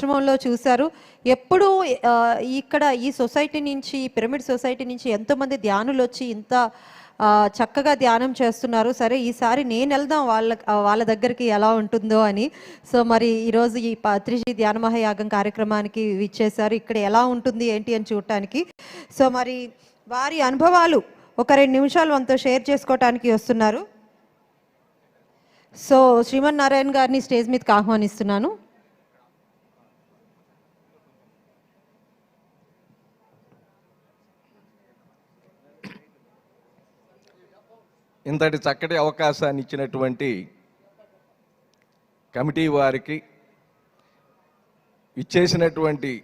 ఆశ్రమంలో చూశారు. ఎప్పుడూ ఇక్కడ ఈ సొసైటీ నుంచి ఈ పిరమిడ్ సొసైటీ నుంచి ఎంతోమంది ధ్యానులు వచ్చి ఇంత చక్కగా ధ్యానం చేస్తున్నారు. సరే ఈసారి నేను వెళ్దాం వాళ్ళ వాళ్ళ దగ్గరికి ఎలా ఉంటుందో అని. సో మరి ఈరోజు ఈ త్రిజీ ధ్యాన మహాయాగం కార్యక్రమానికి ఇచ్చేశారు ఇక్కడ ఎలా ఉంటుంది ఏంటి అని చూడటానికి. సో మరి వారి అనుభవాలు ఒక రెండు నిమిషాలు మనతో షేర్ చేసుకోవటానికి వస్తున్నారు. సో శ్రీమన్ నారాయణ గారిని స్టేజ్ మీదకి ఆహ్వానిస్తున్నాను. ఇంతటి చక్కటి అవకాశాన్ని ఇచ్చినటువంటి కమిటీ వారికి ఇచ్చేసినటువంటి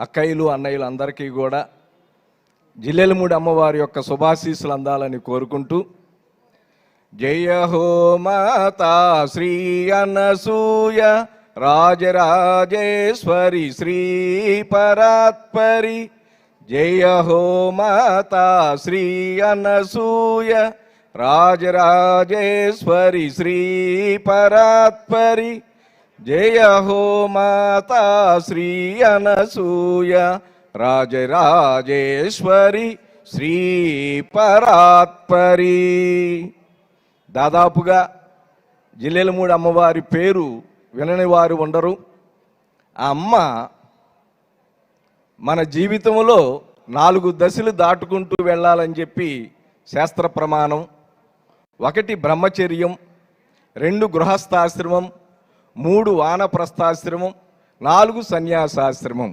అక్కయ్యలు అన్నయ్యలు అందరికీ కూడా జిల్లెలమూడి అమ్మవారి యొక్క శుభాశీస్సులు అందాలని కోరుకుంటూ జయ హో మాతా శ్రీ అనసూయ రాజరాజేశ్వరి శ్రీ పరాత్పరి జయ హో మాతా శ్రీ అనసూయ రాజరాజేశ్వరి శ్రీ పరాత్పరి జయ హో మాతా శ్రీ అనసూయ రాజరాజేశ్వరి శ్రీ పరాత్పరి. దాదాపుగా జిల్లెలమూడి అమ్మవారి పేరు వినని వారు ఉండరు. ఆ అమ్మ మన జీవితంలో నాలుగు దశలు దాటుకుంటూ వెళ్ళాలని చెప్పి శాస్త్ర ప్రమాణం. ఒకటి బ్రహ్మచర్యం రెండు గృహస్థాశ్రమం మూడు వానప్రస్థాశ్రమం నాలుగు సన్యాసాశ్రమం.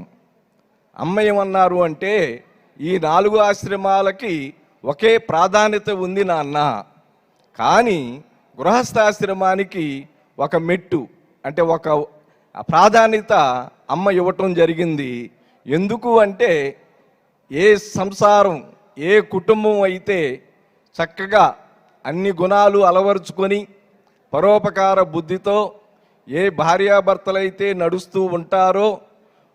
అమ్మ ఏమన్నారు అంటే ఈ నాలుగు ఆశ్రమాలకి ఒకే ప్రాధాన్యత ఉంది నాన్న. కానీ గృహస్థాశ్రమానికి ఒక మెట్టు అంటే ఒక ప్రాధాన్యత అమ్మ ఇవ్వటం జరిగింది. ఎందుకు అంటే ఏ సంసారం ఏ కుటుంబం అయితే చక్కగా అన్ని గుణాలు అలవరుచుకొని పరోపకార బుద్ధితో ఏ భార్యాభర్తలైతే నడుస్తూ ఉంటారో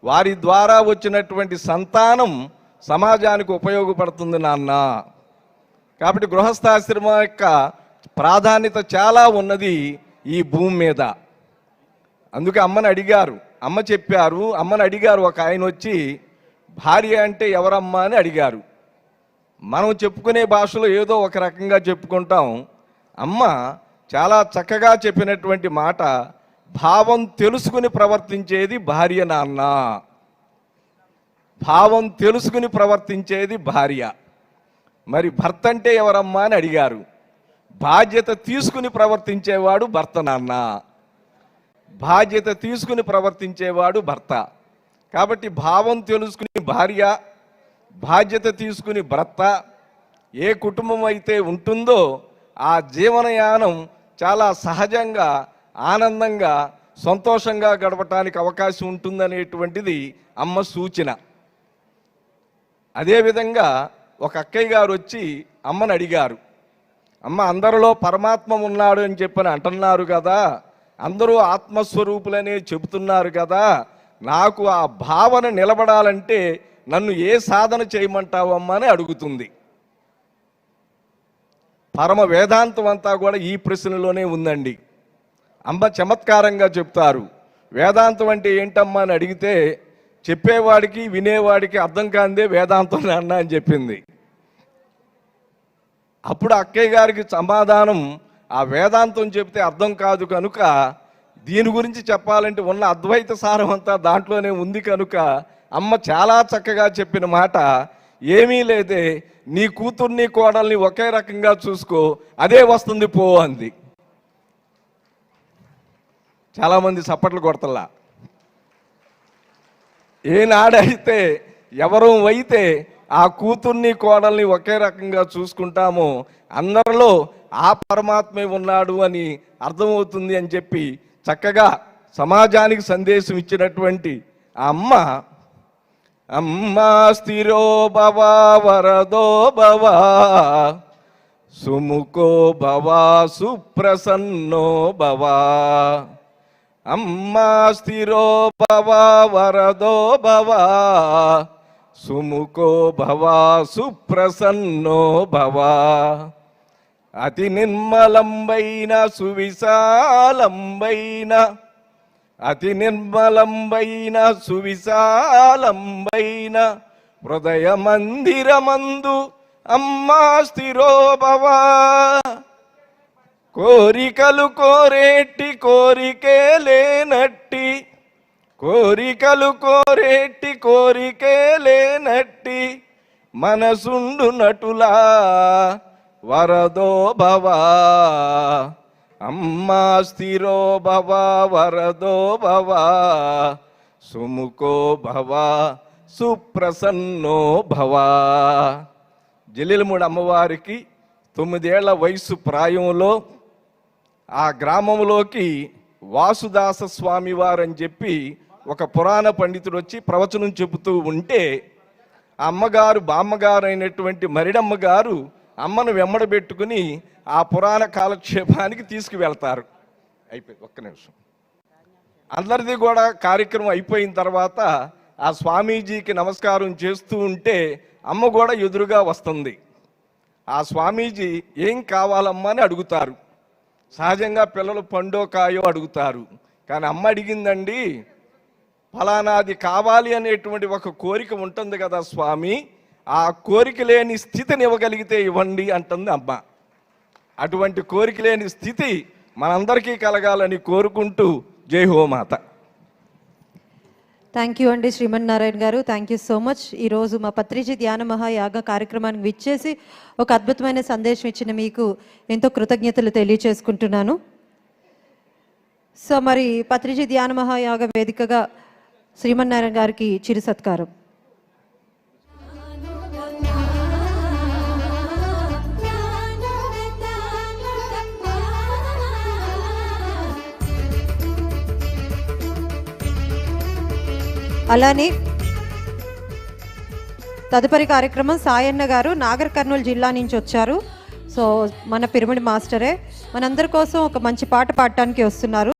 వారి ద్వారా వచ్చినటువంటి సంతానం సమాజానికి ఉపయోగపడుతుంది నాన్న. కాబట్టి గృహస్థాశ్రమం యొక్క ప్రాధాన్యత చాలా ఉన్నది ఈ భూమి మీద. అందుకే అమ్మని అడిగారు. అమ్మ చెప్పారు అమ్మని అడిగారు. ఒక ఆయన వచ్చి భార్య అంటే ఎవరమ్మా? అని అడిగారు. మనం చెప్పుకునే భాషలో ఏదో ఒక రకంగా చెప్పుకుంటాం. అమ్మ చాలా చక్కగా చెప్పినటువంటి మాట భావం తెలుసుకుని ప్రవర్తించేది భార్య నాన్న. భావం తెలుసుకుని ప్రవర్తించేది భార్య. మరి భర్త అంటే ఎవరమ్మా అని అడిగారు. బాధ్యత తీసుకుని ప్రవర్తించేవాడు భర్త నాన్న. బాధ్యత తీసుకుని ప్రవర్తించేవాడు భర్త. కాబట్టి భావం తెలుసుకుని భార్య బాధ్యత తీసుకుని భర్త ఏ కుటుంబం అయితే ఉంటుందో ఆ జీవనయానం చాలా సహజంగా ఆనందంగా సంతోషంగా గడపటానికి అవకాశం ఉంటుందనేటువంటిది అమ్మ సూచన. అదేవిధంగా ఒక అక్కయ్య గారు వచ్చి అమ్మని అడిగారు. అమ్మ అందరిలో పరమాత్మ ఉన్నాడు అని చెప్పని అంటున్నారు కదా. అందరూ ఆత్మస్వరూపులనే చెబుతున్నారు కదా. నాకు ఆ భావన నిలబడాలంటే నన్ను ఏ సాధన చేయమంటావమ్మా అని అడుగుతుంది. పరమ వేదాంతం అంతా కూడా ఈ ప్రశ్నలోనే ఉందండి. అమ్మ చమత్కారంగా చెప్తారు. వేదాంతం అంటే ఏంటమ్మా అని అడిగితే చెప్పేవాడికి వినేవాడికి అర్థం కాందే వేదాంతం అన్న అని చెప్పింది. అప్పుడు అక్కయ్య గారికి సమాధానం ఆ వేదాంతం చెప్తే అర్థం కాదు కనుక దీని గురించి చెప్పాలంటే ఉన్న అద్వైత సారం అంతా దాంట్లోనే ఉంది కనుక అమ్మ చాలా చక్కగా చెప్పిన మాట ఏమీ లేదే నీ కూతుర్ని కోడల్ని ఒకే రకంగా చూసుకో అదే వస్తుంది పో అంది. చాలామంది చప్పట్లు కొడతల్లా. ఏనాడైతే ఎవరు అయితే ఆ కూతుర్ని కోడల్ని ఒకే రకంగా చూసుకుంటామో అందరిలో ఆ పరమాత్మే ఉన్నాడు అని అర్థమవుతుంది అని చెప్పి చక్కగా సమాజానికి సందేశం ఇచ్చినటువంటి ఆ అమ్మ అమ్మా స్థిరో భవా వరదో భవా సుముఖో భవా సుప్రసన్నో భవా. అమ్మా స్థిరో భవా వరదో భవా సుముఖో భవా సుప్రసన్నో భవా. అతి నిర్మలంబైన సువిశాలంబైన అతి నిర్మలంబైన సువిశాలంబైన హృదయ మందిరమందు అమ్మా స్థిరోభవా. కోరికలు కోరేటి కోరికే లేనట్టి కోరికలు కోరేటి కోరికే లేనట్టి మనసుండు నటులా వరదో భవా అమ్మా స్థిరో భవ వరదో భవ సుముఖో భవ సుప్రసన్నో భవా. జలీలమూడి అమ్మవారికి తొమ్మిదేళ్ళ వయసు ప్రాయంలో ఆ గ్రామంలోకి వాసుదాస స్వామి వారని చెప్పి ఒక పురాణ పండితుడు వచ్చి ప్రవచనం చెబుతూ ఉంటే అమ్మగారు బామ్మగారు అయినటువంటి మరిడమ్మ గారు అమ్మను వెంబడబెట్టుకుని ఆ పురాణ కాలక్షేపానికి తీసుకువెళ్తారు. అయిపోయింది ఒక్క నిమిషం. అందరిది కూడా కార్యక్రమం అయిపోయిన తర్వాత ఆ స్వామీజీకి నమస్కారం చేస్తూ ఉంటే అమ్మ కూడా ఎదురుగా వస్తుంది. ఆ స్వామీజీ ఏం కావాలమ్మా? అని అడుగుతారు. సహజంగా పిల్లలు పండో కాయో అడుగుతారు. కానీ అమ్మ అడిగిందండి ఫలానాది కావాలి అనేటువంటి ఒక కోరిక ఉంటుంది కదా స్వామి. ఆ కోరిక లేని స్థితిని ఇవ్వగలిగితే ఇవ్వండి అంటుంది అమ్మ. అటువంటి కోరిక లేని స్థితి మనందరికీ కలగాలని కోరుకుంటూ జై హోమాత. థ్యాంక్ యూ అండి శ్రీమన్నారాయణ గారు. థ్యాంక్ యూ సో మచ్ ఈరోజు మా పత్రిజీ ధ్యాన మహాయాగ కార్యక్రమానికి విచ్చేసి ఒక అద్భుతమైన సందేశం ఇచ్చిన మీకు ఎంతో కృతజ్ఞతలు తెలియచేసుకుంటున్నాను. సో మరి పత్రిజీ ధ్యాన మహాయాగ వేదికగా శ్రీమన్నారాయణ గారికి చిరు సత్కారం. అలానే తదుపరి కార్యక్రమం సాయన్న గారు నాగర్ కర్నూలు జిల్లా నుంచి వచ్చారు. సో మన పిరమిడ్ మాస్టరే. మనందరి కోసం ఒక మంచి పాట పాడటానికి వస్తున్నారు.